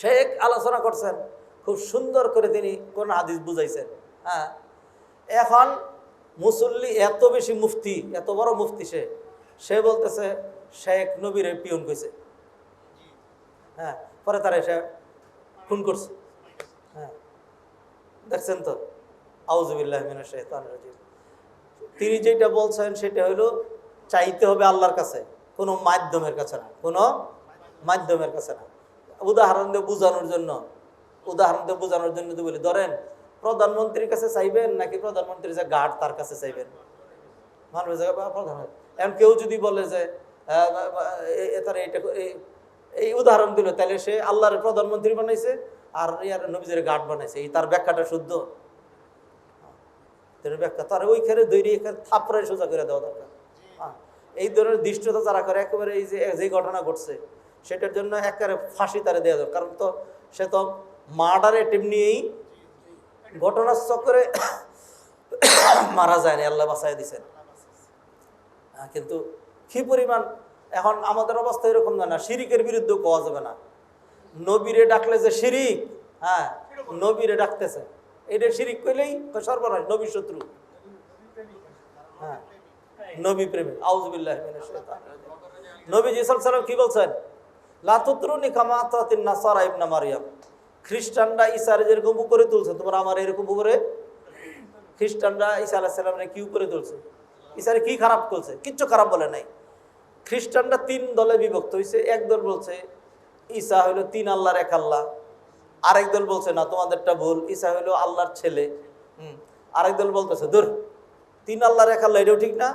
শেখ আলোচনা করছেন, খুব সুন্দর করে তিনি কোন হাদিস বুঝাইছেন হ্যাঁ? এখন মুসল্লি এত বেশি মুফতি, এত বড় মুফতি সে সে বলতেছে, শেখ নবীরে পিয়ন কইছে। হ্যাঁ পরে তারা এসে খুন করছে। হ্যাঁ দেখছেন তো? আউজুবিল্লাহ তিনি যেটা বলছেন সেটা হলো, চাইতে হবে আল্লাহর কাছে, কোনো মাধ্যমের কাছে না, কোনো মাধ্যমের কাছে না। উদাহরণ দিয়ে বোঝানোর জন্য। উদাহরণ দিয়ে বোঝানোর জন্য তো বলি ধরেন প্রধানমন্ত্রীর কাছে চাইবেন নাকি প্রধানমন্ত্রীর যে গার্ড তার কাছে চাইবেন? মানুষ এখন কেউ যদি বলে যে তার এইটা এই- এই উদাহরণ দিল তাহলে সে আল্লাহর প্রধানমন্ত্রী বানাইছে আর ইয়ার নবীজের গার্ড বানাইছে। এই তার ব্যাখ্যাটা শুদ্ধ। ব্যাখ্যা তার ওইখানে দৈরি এখানে থাপড়ায় সোজা করে দেওয়া দরকার। হ্যাঁ, এই ধরনের দৃষ্টতা যারা করে একেবারে এই যে যে ঘটনা ঘটছে সেটার জন্য একেবারে ফাঁসি তারা দেওয়া দরকার কারণ তো সে তো মার্ডার এটেম নিয়েই ঘটনার চক্করে মারা যায় না আল্লাহ বাঁচাই দিছেন। হ্যাঁ, কিন্তু কি পরিমাণ এখন আমাদের অবস্থা এরকম না না শিরিকের বিরুদ্ধে কোয়া যাবে না। নবীরে ডাকলে যে শিরিক হ্যাঁ নবীরে ডাকতেছে। এটা শিরিক কইলেই কয় সর্বনাশ নবী শত্রু। হ্যাঁ নবী প্রেমিক আউজবিল্লাহ নবীজি সাল্লাম কি বলছেন? লাতুত্রুনি কামাতাতিন নাসারা ইবনা মারিয়াম। খ্রিস্টানরা ঈসার যেরকম উপরে তুলছে? তোমরা আমার এরকম উপরে? খ্রিস্টানরা ঈসা আলাহ সাল্লামরে কি উপরে তুলছে? ঈসারে কি খারাপ করছে কিচ্ছু খারাপ বলে নাই। খ্রিস্টানরা তিন দলে বিভক্ত হয়েছে এক দল বলছে, ঈসা হইল তিন আল্লাহর এক আল্লাহ। আরেক দল বলছে, না, তোমাদেরটা ভুল। ঈসা হইল আল্লাহর ছেলে। হুম, আরেক দল বলতেছে দূর তিন আল্লাহর এক আল্লাহ এটাও ঠিক না?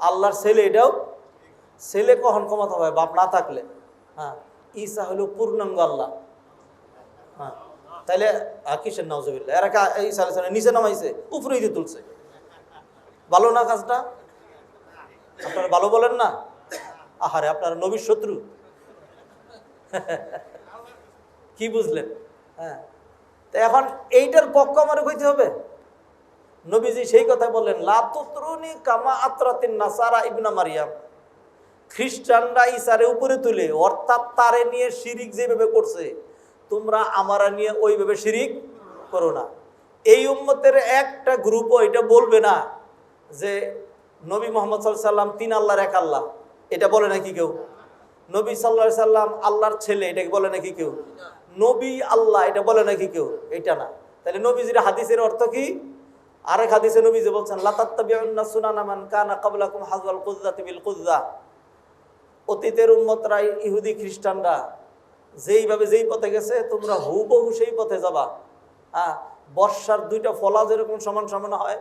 আল্লাহর ছেলে এটাও? ছেলে কখন ক্ষমতা হয় বাপ না থাকলে। হ্যাঁ ঈসা হলো পূর্ণাঙ্গ আল্লাহ। হ্যাঁ তাইলে কিসের নজবিল্লা এরা ঈসা আলাইহিস সালাম নিচে নামাইছে উপরেই দিয়ে তুলছে। ভালো না কাজটা? আপনারা ভালো বলেন না? আহারে, আপনারা নবীর শত্রু। কি বুঝলেন? হ্যাঁ তো এখন এইটার পক্ষ আমার কইতে হবে? নবীজি সেই কথা বললেন লাতুত্রুনি কামা আত্রাতিন নাসারা ইবনা মারিয়াম। খ্রিস্টানরা ইসারে উপরে তুলে, অর্থাৎ তারে নিয়ে শিরিক যেভাবে করছে, তোমরা আমারা নিয়ে ওইভাবে শিরিক করো না। এই উম্মতের একটা গ্রুপও এটা বলবে না যে নবী মোহাম্মদ সাল্লাম তিন আল্লাহর এক আল্লাহ। এটা বলে নাকি কেউ? নবী সাল্লা সাল্লাম আল্লাহর ছেলে, এটাকে বলে নাকি কেউ? নবী আল্লাহ, এটা বলে নাকি কেউ? এটা না। তাহলে নবীজির হাদিসের অর্থ কি? আরেক হাদিসে নবী যে বলছেন, লাতাত্তাবিউন্না সুনানামান কানা ক্বাবলাকুম হাযওয়াল কুযযাতি বিল কুযযা। অতীতের উম্মতরা ইহুদি খ্রিস্টানরা। যেইভাবে যেই পথে গেছে, তোমরা হুবহু সেই পথে যাবা। হ্যাঁ বর্ষার দুইটা ফলা যেরকম সমান সমান হয়,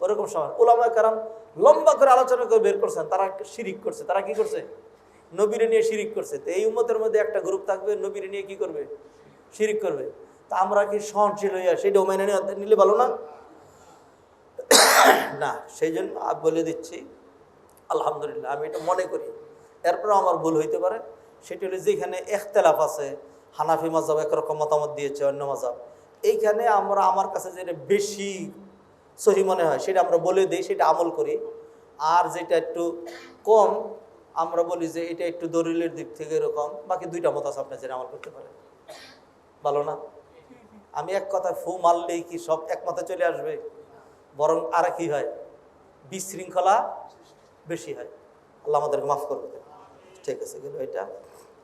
ওরকম সমান। ওলামা কারাম লম্বা করে আলোচনা করে বের করছেন, তারা শিরিক করছে। তারা কি করছে? নবীরে নিয়ে শিরিক করছে। তো এই উম্মতের মধ্যে একটা গ্রুপ থাকবে, নবীরে নিয়ে কি করবে? শিরিক করবে। তা আমরা কি সহনশীল হইয়া সেই নিয়ে- নিলে ভালো না? না সেই জন্য বলে দিচ্ছি, আলহামদুলিল্লাহ, আমি এটা মনে করি। এরপরেও আমার ভুল হইতে পারে। সেটি হলো যেখানে এখতেলাফ আছে, হানাফি মাজাব একরকম মতামত দিয়েছে অন্য মাজাব এইখানে আমরা আমার কাছে যেটা বেশি সহি মনে হয়, সেটা আমরা বলে দিই, সেটা আমল করি। আর যেটা একটু কম, আমরা বলি যে এটা একটু দলিলের দিক থেকে এরকম। বাকি দুইটা মত আছে আপনি যেটা আমল করতে পারেন। ভালো না? আমি এক কথা ফু মারলেই কি সব একমতে চলে আসবে? বরং আর কি হয়? বিশৃঙ্খলা বেশি হয়। আল্লাহ আমাদেরকে মাফ করবে ঠিক আছে গেল এটা